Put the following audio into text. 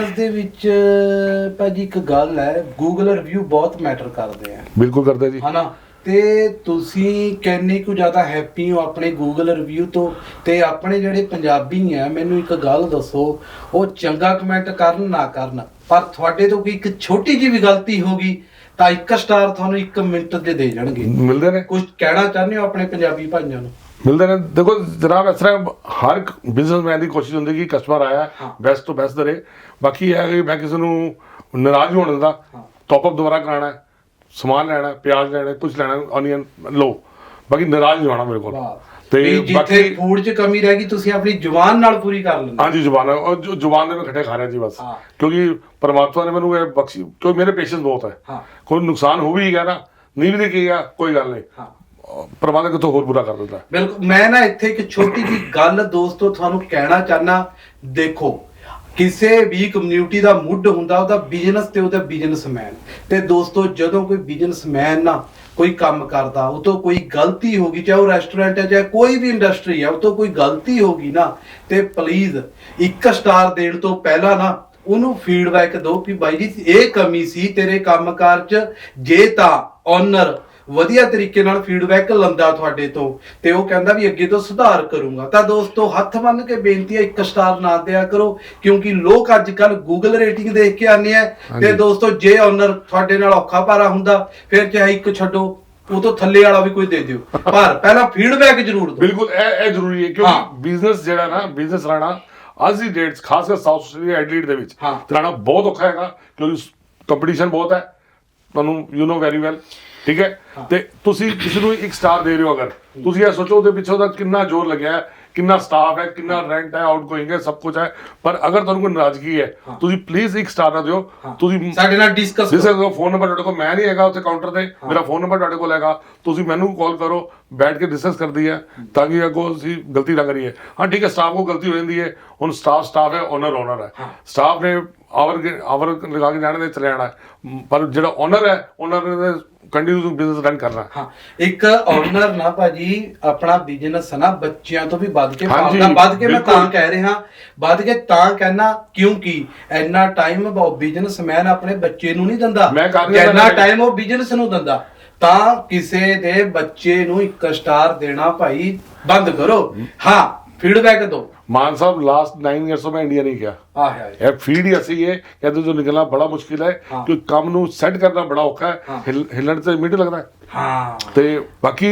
Business ਦੇ ਵਿੱਚ ਭਾਜੀ ਇੱਕ ਗੱਲ ਹੈ ਗੂਗਲ ਰਿਵਿਊ ਬਹੁਤ ਮੈਟਰ ਕਰਦੇ ਆ। ਬਿਲਕੁਲ ਕਰਦੇ ਜੀ। ਹਨਾ? ਤੇ ਤੁਸੀਂ ਕਿੰਨੇ ਕੁ ਜ਼ਿਆਦਾ ਹੈਪੀ ਹੋ ਆਪਣੇ ਗੂਗਲ ਰਿਵਿਊ ਤੋਂ? ਤੇ ਆਪਣੇ ਜਿਹੜੇ ਪੰਜਾਬੀ ਆ ਮੈਨੂੰ ਇੱਕ ਗੱਲ ਦੱਸੋ ਉਹ ਚੰਗਾ ਕਮੈਂਟ ਕਰਨ ਨਾ ਕਰਨ? ਪਰ ਤੁਹਾਡੇ ਤੋਂ ਕੋਈ ਇੱਕ ਛੋਟੀ ਜਿਹੀ ਵੀ ਗਲਤੀ ਹੋ ਗਈ ਤਾਂ ਇੱਕ ਸਟਾਰ ਤੁਹਾਨੂੰ 1 ਮਿੰਟ ਦੇ ਦੇ ਜਾਣਗੇ। ਮਿਲਦੇ ਨੇ। ਕੁਝ ਕਹਿਣਾ ਚਾਹੁੰਦੇ ਹੋ ਆਪਣੇ ਪੰਜਾਬੀ ਭਾਈਆਂ ਨੂੰ? ਮਿਲਦੇ ਨੇ। ਦੇਖੋ ਜਨਾਬ ਇਸ ਤਰ੍ਹਾਂ ਹਰ ਇੱਕ ਬਿਜ਼ਨਸਮੈਨ ਦੀ ਕੋਸ਼ਿਸ਼ ਹੁੰਦੀ ਕਿ ਕਸਟਮਰ ਆਇਆ। ਬੈਸਟ ਤੋਂ ਬੈਸਟ ਦਰੇ। ਬਾਕੀ ਇਹ ਹੈ ਕਿ ਮੈਂ ਕਿਸੇ ਨੂੰ ਨਾਰਾਜ਼ ਹੋਣ ਦਿੰਦਾ। ਹਾਂ। ਟੌਪ ਅਪ ਦੁਬਾਰਾ ਕਰਾਣਾ ਸਮਾਨ ਲੈਣਾ ਪਿਆਜ਼ ਲੈਣਾ ਕੁਝ ਲੈਣਾ ਆਨੀਅਨ ਲਓ। ਬਾਕੀ ਨਾਰਾਜ਼ ਨਹੀਂ ਹੋਣਾ ਮੇਰੇ ਕੋਲ। ਤੇ ਜਿੱਥੇ ਫੂਡ 'ਚ ਕਮੀ ਰਹਿ ਗਈ ਤੁਸੀਂ ਆਪਣੀ ਜ਼ੁਬਾਨ ਨਾਲ ਪੂਰੀ ਕਰ ਲੈਂਦੇ ਹਾਂਜੀ ਜ਼ੁਬਾਨ ਜੋ ਜ਼ੁਬਾਨ ਦੇ ਮੈਂ ਖੱਟੇ ਖਾ ਰਿਹਾ ਜੀ ਬਸ। ਕਿਉਂਕਿ ਪਰਮਾਤਮਾ ਨੇ ਮੈਨੂੰ ਇਹ ਬਖਸ਼ੀ ਕਿਉਂਕਿ ਮੇਰੇ ਪੇਸ਼ੈਂਸ ਬਹੁਤ ਹੈ। ਹਾਂ। ਕੋਈ ਨੁਕਸਾਨ ਹੋ ਵੀ ਗਿਆ ਨਾ ਨਹੀਂ ਵੀ ਦੇਖੇਗਾ ਕੋਈ ਗੱਲ ਨਹੀਂ। ਹਾਂ ਪਰਮਾਤਮਾ ਹੋਰ ਬੁਰਾ ਕਰ ਦਿੰਦਾ ਬਿਲਕੁਲ, ਮੈਂ ਨਾ ਇੱਥੇ ਇੱਕ ਛੋਟੀ ਜੀ ਗੱਲ ਦੋਸਤੋ ਤੁਹਾਨੂੰ ਕਹਿਣਾ ਚਾਹਨਾ, ਦੇਖੋ, ਕਿਸੇ ਵੀ ਕਮਿਊਨਿਟੀ ਦਾ ਮੁੱਢ ਹੁੰਦਾ, ਉਹਦਾ ਬਿਜ਼ਨਸ ਤੇ ਉਹਦਾ ਬਿਜ਼ਨਸਮੈਨ ਤੇ ਦੋਸਤੋ, ਜਦੋਂ ਕੋਈ ਬਿਜ਼ਨਸਮੈਨ ਨਾ ਕੋਈ ਕੰਮ ਕਰਦਾ, ਉਹ ਤੋਂ ਕੋਈ ਗਲਤੀ ਹੋ ਗਈ, ਚਾਹੇ ਉਹ ਰੈਸਟੋਰੈਂਟ ਹੈ, ਚਾਹੇ ਕੋਈ ਵੀ ਇੰਡਸਟਰੀ ਹੈ, ਉਹ ਤੋਂ ਕੋਈ ਗਲਤੀ ਹੋ ਗਈ ਨਾ, ਤੇ ਪਲੀਜ਼ ਇੱਕ ਸਟਾਰ ਦੇਣ ਤੋਂ ਪਹਿਲਾਂ ਨਾ ਉਹਨੂੰ ਫੀਡਬੈਕ ਦਿਓ ਕਿ ਬਾਈ ਜੀ, ਇਹ ਕਮੀ ਸੀ ਤੇਰੇ ਕੰਮਕਾਰ 'ਚ, ਜੇ ਤਾਂ ਓਨਰ ਵਧੀਆ ਤਰੀਕੇ ਨਾਲ ਫੀਡਬੈਕ ਲੰਦਾ ਤੁਹਾਡੇ ਤੋਂ ਤੇ ਉਹ ਕਹਿੰਦਾ ਵੀ ਅੱਗੇ ਤੋਂ ਸੁਧਾਰ ਕਰੂੰਗਾ ਤਾਂ ਦੋਸਤੋ ਹੱਥ ਬੰਨ ਕੇ ਬੇਨਤੀ ਹੈ ਇੱਕ ਸਟਾਰ ਨਾ ਦਿਆ ਕਰੋ ਕਿਉਂਕਿ ਲੋਕ ਅੱਜ ਕੱਲ ਗੂਗਲ ਰੇਟਿੰਗ ਦੇਖ ਕੇ ਆਨੇ ਆ ਤੇ। ਦੋਸਤੋ ਜੇ ਓਨਰ ਤੁਹਾਡੇ ਨਾਲ ਔਖਾ ਭਾਰਾ ਹੁੰਦਾ ਫਿਰ ਚਾਹੇ ਇੱਕ ਛੱਡੋ ਉਹ ਤੋਂ ਥੱਲੇ ਵਾਲਾ ਵੀ ਕੋਈ ਦੇ ਦਿਓ ਪਰ ਪਹਿਲਾਂ ਫੀਡਬੈਕ ਜ਼ਰੂਰ ਦਿਓ ਬਿਲਕੁਲ ਇਹ ਇਹ ਜ਼ਰੂਰੀ ਹੈ। ਕਿਉਂਕਿ ਬਿਜ਼ਨਸ ਜਿਹੜਾ ਨਾ ਬਿਜ਼ਨਸ ਰਹਿਣਾ ਅੱਜ ਦੀ ਡੇਟਸ ਖਾਸ ਕਰ ਸਾਊਥ ਆਸਟ੍ਰੇਲੀਆ ਐਡਲੀਟ ਦੇ ਵਿੱਚ। ਚਲਾਣਾ ਬਹੁਤ ਔਖਾ ਹੈਗਾ ਕਿਉਂਕਿ ਕੰਪੀਟੀਸ਼ਨ ਬਹੁਤ ਹੈ ਤੁਹਾਨੂੰ ਯੂ نو ਵੈਰੀ ਵੈਲ ਠੀਕ ਹੈ? ਤੇ ਤੁਸੀਂ ਕਿਸੇ ਨੂੰ ਇੱਕ ਸਟਾਰ ਦੇ ਰਹੇ ਹੋ ਅਗਰ। ਤੁਸੀਂ ਇਹ ਸੋਚੋ ਉਹਦੇ ਪਿੱਛੇ ਉਹਦਾ ਕਿੰਨਾ ਜ਼ੋਰ ਲੱਗਿਆ ਹੈ ਕਿੰਨਾ ਸਟਾਫ ਹੈ ਕਿੰਨਾ ਰੈਂਟ ਹੈ ਆਊਟਗੋਇੰਗ ਹੈ ਸਭ ਕੁਝ ਹੈ। ਪਰ ਅਗਰ ਤੁਹਾਨੂੰ ਕੋਈ ਨਾਰਾਜ਼ਗੀ ਹੈ ਤੁਸੀਂ ਪਲੀਜ਼ ਇੱਕ ਸਟਾਰ ਨਾ ਦਿਓ। ਤੁਸੀਂ ਸਾਡੇ ਨਾਲ ਡਿਸਕਸ ਜਿਸ ਦਾ ਫੋਨ ਨੰਬਰ ਤੁਹਾਡੇ ਕੋਲ ਮੈਂ ਨਹੀਂ ਹੈਗਾ ਉੱਥੇ ਕਾਊਂਟਰ ਤੇ। ਮੇਰਾ ਫੋਨ ਨੰਬਰ ਤੁਹਾਡੇ ਕੋਲ ਹੈਗਾ। ਤੁਸੀਂ ਮੈਨੂੰ ਕਾਲ ਕਰੋ ਬੈਠ ਕੇ ਡਿਸਕਸ ਕਰਦੀ ਹੈ ਤਾਂ ਕਿ ਅੱਗੋਂ ਅਸੀਂ ਗਲਤੀ ਨਾ ਕਰੀਏ। ਹਾਂ ਠੀਕ ਹੈ ਸਟਾਫ ਕੋ ਗਲਤੀ ਹੋ ਜਾਂਦੀ ਹੈ। ਹੁਣ ਸਟਾਫ ਸਟਾਫ ਹੈ ਓਨਰ ਓਨਰ ਹੈ। ਸਟਾਫ ਨੇ ਆਵਰ ਆਵਰ ਲਗਾ ਕੇ ਜਾਣੇ ਦੇ ਚਲੇ ਜਾਣਾ ਪਰ ਜਿਹੜਾ ਓਨਰ ਹੈ ਓਨਰ ਨੇ ਕੰਟੀਨਿਊ ਬਿਜ਼ਨਸ ਰਨ ਕਰਨਾ। ਹੈ। ਇੱਕ ਓਨਰ ਨਾ ਭਾਜੀ ਆਪਣਾ ਬਿਜ਼ਨਸ ਨਾ ਬੱਚਿਆਂ ਤੋਂ ਵੀ ਵੱਧ ਕੇ ਪਾਲਦਾ ਵੱਧ ਕੇ ਮੈਂ ਤਾਂ। ਕਹਿ ਰਿਹਾ ਵੱਧ ਕੇ ਤਾਂ ਕਹਿਣਾ ਕਿਉਂਕਿ ਇੰਨਾ ਟਾਈਮ ਉਹ ਬਿਜ਼ਨਸਮੈਨ ਆਪਣੇ ਬੱਚੇ ਨੂੰ ਨਹੀਂ ਦਿੰਦਾ। ਮੈਂ- ਟਾਈਮ ਉਹ ਬਿਜ਼ਨਸ ਨੂੰ ਦਿੰਦਾ। ਤਾਂ ਕਿਸੇ ਦੇ ਬੱਚੇ ਨੂੰ ਇੱਕ ਸਟਾਰ ਦੇਣਾ ਭਾਈ ਬੰਦ ਕਰੋ। ਹਾਂ ਫੀਡਬੈਕ ਦਿਓ मान साहब लास्ट नाइन ईयर्स में इंडिया नहीं गया ਆਹ ਹੈ ਇਹ ਫੀਡ ਹੀ ਅਸੀਂ ਹੈ ਕਹਿੰਦੇ ਜੋ ਨਿਕਲਣਾ ਬੜਾ ਮੁਸ਼ਕਿਲ ਹੈ ਹਾਂ। ਕਿਉਂਕਿ ਕੰਮ ਨੂੰ ਸੈੱਟ ਕਰਨਾ ਬੜਾ ਔਖਾ ਹਾਂ। ਹੈ ਹਿੱਲ- ਹਿੱਲਣ ਤੇ ਮਿੰਟ ਲੱਗਦਾ ਹੈ ਹਾਂ ਤੇ ਬਾਕੀ